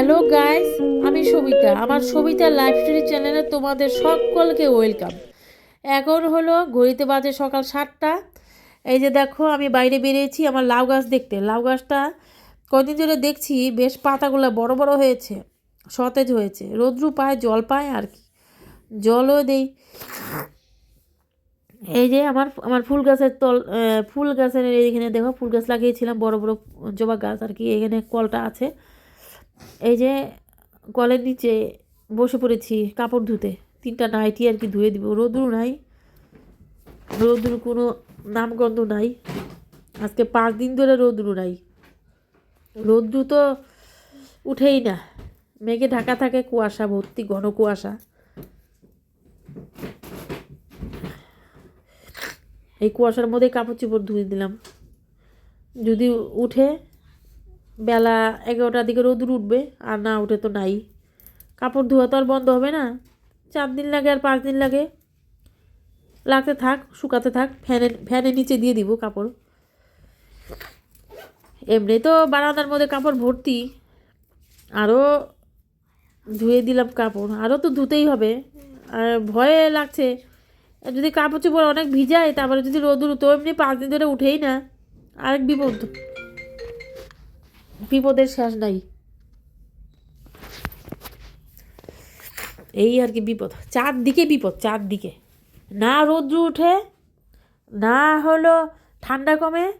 Hello guys আমি সবিতা। আমার Sabita live story চ্যানেলে তোমাদের সকলকে ওয়েলকাম এখন হলো ঘড়িতে বাজে সকাল সাতটা। এই যে দেখো, আমি বাইরে বেরিয়েছি আমার লাউ গাছ দেখতে। লাউ গাছটা কদিন ধরে দেখছি বেশ পাতাগুলো বড় বড় হয়েছে, সতেজ হয়েছে। রোদ্রু পায়, জল পায় আর কি। জলও দেই। এই যে আমার আমার ফুল গাছের তল ফুল গাছের এইখানে দেখো, ফুল গাছ লাগিয়েছিলাম, বড় বড় জবা গাছ আর কি, এখানে কলটা আছে। এই যে কলের নিচে বসে পড়েছি কাপড় ধুতে, তিনটা নাইটি আর কি ধুয়ে দিব। রোদ্রু নাই, রোদ্রু কোনো নামগন্ধ নাই। আজকে পাঁচ দিন ধরে রোদ্রু নাই। রোদ্রু তো উঠেই না। মেঘে ঢাকা থাকে কুয়াশা, ভর্তি ঘন কুয়াশা। এই কুয়াশার মধ্যে কাপড় চোপড় ধুয়ে দিলাম। যদি উঠে বেলা এগারোটার দিকে রোদুর উঠবে, আর না উঠে তো নাই। কাপড় ধোয়া তো আর বন্ধ হবে না। চার দিন লাগে আর পাঁচ দিন লাগে। লাগতে থাক, শুকাতে থাক ফ্যানের ফ্যানের নিচে দিয়ে দিব কাপড়। এমনি তো বারান্দার মধ্যে কাপড় ভর্তি। আরও ধুয়ে দিলাম কাপড়। আরও তো ধুতেই হবে। আর ভয়ে লাগছে। যদি কাপড় চোপড় অনেক ভিজায়, তারপরে যদি রোদুর তো এমনি পাঁচ দিন ধরে উঠেই না। আরেক বিপদ। বিপদের শেষ নাই। এই আর কি বিপদ। চারদিকে বিপদ, চারদিকে। না রৌদ্র উঠে, না হলো ঠান্ডা কমে,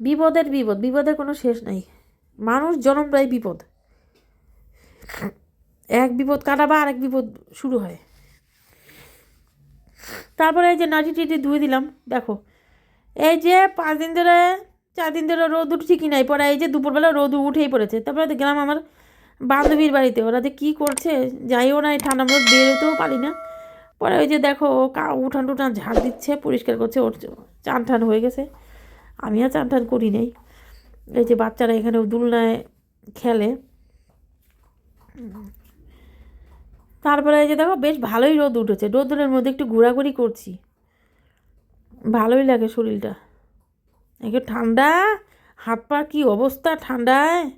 বিপদের বিপদ, বিপদের কোনো শেষ নাই। মানুষ জনম জনমরাই বিপদ। এক বিপদ কাটাবা আর এক বিপদ শুরু হয়। তারপরে এই যে নাটি টিটি ধুয়ে দিলাম, দেখো। এই যে পাঁচ দিন ধরে চার দিন ধরে রোদ উঠছে কি নাই? পরে এই যে দুপুরবেলা রোদ উঠেই পড়েছে। তারপরে দেখলাম আমার বান্ধবীর বাড়িতে। ওরা যে কী করছে যাইও না, এই ঠান্ডা আমরা বেরোতেও পারি না। পরে ওই যে দেখো কা, উঠান টুঠান ঝাড় দিচ্ছে, পরিষ্কার করছে, ওর চান টান হয়ে গেছে। আমি আর চান টান করি নাই। এই যে বাচ্চারা এখানে দুলনায় খেলে। তারপরে এই যে দেখো, বেশ ভালোই রোদ উঠেছে। রোদ্রের মধ্যে একটু ঘোরাঘুরি করছি। ভালোই লাগে শরীরটা। একটু ঠান্ডা, হাত পা কী অবস্থা ঠান্ডায়?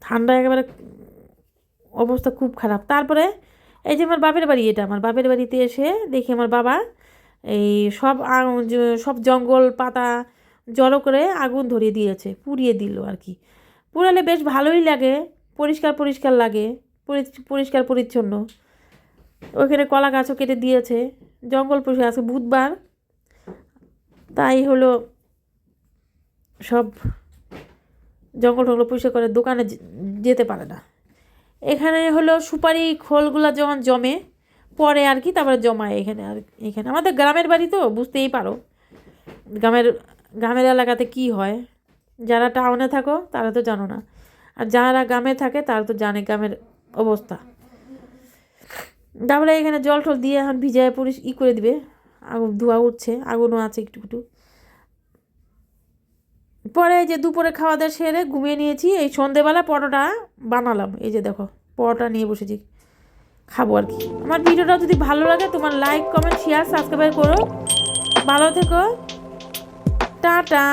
ঠান্ডা একেবারে অবস্থা খুব খারাপ। তারপরে এই যে আমার বাপের বাড়ি, এটা আমার বাপের বাড়িতে এসে দেখি আমার বাবা এই সব সব জঙ্গল পাতা জড়ো করে আগুন ধরিয়ে দিয়েছে, পুড়িয়ে দিল আর কি। পুড়ালে বেশ ভালোই লাগে, পরিষ্কার পরিষ্কার লাগে, পরি- পরিষ্কার পরিচ্ছন্ন। ওইখানে কলা গাছও কেটে দিয়েছে, জঙ্গল পরিষ্কার আছে, বুধবার তাই হলো সব জঙ্গল টঙ্গল পরিষ্কার করে দোকানে যেতে পারে না। এখানে হলো সুপারি খোলগুলা যখন জমে, পরে আর কি তারপরে জমায় এখানে আর এখানে। আমাদের গ্রামের বাড়ি তো, বুঝতেই পারো। গ্রামের গ্রামের এলাকাতে কি হয়? যারা টাউনে থাকো, তারা তো জানো না। আর যারা গ্রামে থাকে, তারা তো জানে গ্রামের অবস্থা। তারপরে এখানে জল টল দিয়ে এখন ভিজায় পরিস ই করে দিবে। আগুন, ধোঁয়া উঠছে, আগুনও আছে একটু একটু পরে যে দুপুরে খাওয়া দাওয়া সেরে ঘুমিয়ে নিয়েছি, এই সন্ধেবেলা পরোটা বানালাম। এই যে দেখো, পরোটা নিয়ে বসেছি, খাব আর কি। আমার ভিডিওটা যদি ভালো লাগে, তোমার লাইক কমেন্ট শেয়ার সাবস্ক্রাইব করো। ভালো থেকো। টাটা।